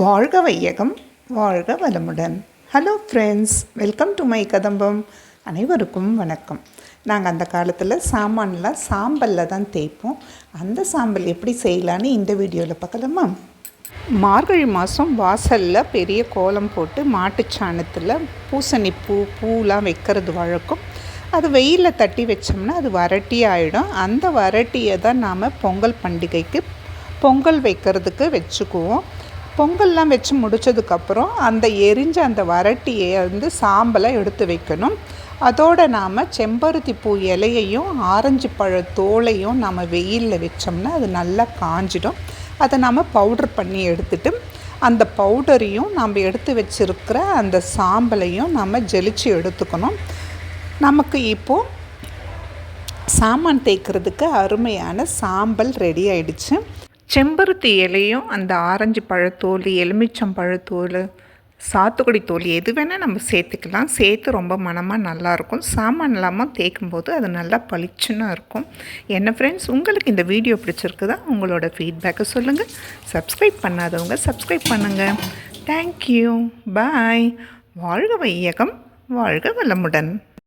வாழ்க வையகம் வாழ்க வளமுடன். Hello friends welcome to my Kadambam. அனைவருக்கும் வணக்கம். நாங்கள் அந்த காலத்தில் சாமான்லாம் சாம்பலில் தான் தேய்ப்போம். அந்த சாம்பல் எப்படி செய்யலான்னு இந்த வீடியோவில் பார்க்கலாமா? மார்கழி மாதம் வாசலில் பெரிய கோலம் போட்டு மாட்டுச்சாணத்தில் பூசணி பூ பூலாம் வைக்கிறது வழக்கம். அது வெயிலில் தட்டி வச்சோம்னா அது வறட்டி ஆகிடும் அந்த வறட்டியை தான் நாம் பொங்கல் பண்டிகைக்கு பொங்கல் வைக்கிறதுக்கு வச்சுக்குவோம். பொங்கல்லாம் வச்சு முடித்ததுக்கப்புறம் அந்த எரிஞ்ச அந்த வரட்டியை வந்து சாம்பலை எடுத்து வைக்கணும். அதோடு நாம் செம்பருத்தி பூ இலையையும் ஆரஞ்சு பழ தோலையும் நாம் வெயிலில் வச்சோம்னா அது நல்லா காஞ்சிடும். அதை நாம் பவுட்ரு பண்ணி எடுத்துட்டு அந்த பவுடரையும் நம்ம எடுத்து வச்சுருக்கிற அந்த சாம்பலையும் நம்ம ஜெலிச்சு எடுத்துக்கணும். நமக்கு இப்போது சாமான் தேய்க்கிறதுக்கு அருமையான சாம்பல் ரெடி ஆயிடுச்சு. செம்பருத்தி இலையும் அந்த ஆரஞ்சு பழத்தோல் எலுமிச்சம் பழத்தோல் சாத்துக்குடி தோல் எது வேணால் நம்ம சேர்த்துக்கலாம். சேர்த்து ரொம்ப மனமாக நல்லாயிருக்கும். சாமான் இல்லாமல் தேய்க்கும்போது அது நல்லா பளிச்சுன்னு இருக்கும். என்ன ஃப்ரெண்ட்ஸ் உங்களுக்கு இந்த வீடியோ பிடிச்சிருக்குதா? உங்களோட ஃபீட்பேக்கை சொல்லுங்கள் சப்ஸ்கிரைப் பண்ணாதவங்க சப்ஸ்கிரைப் பண்ணுங்கள் தேங்க்யூ பாய் வாழ்க வையகம் வாழ்க வளமுடன்.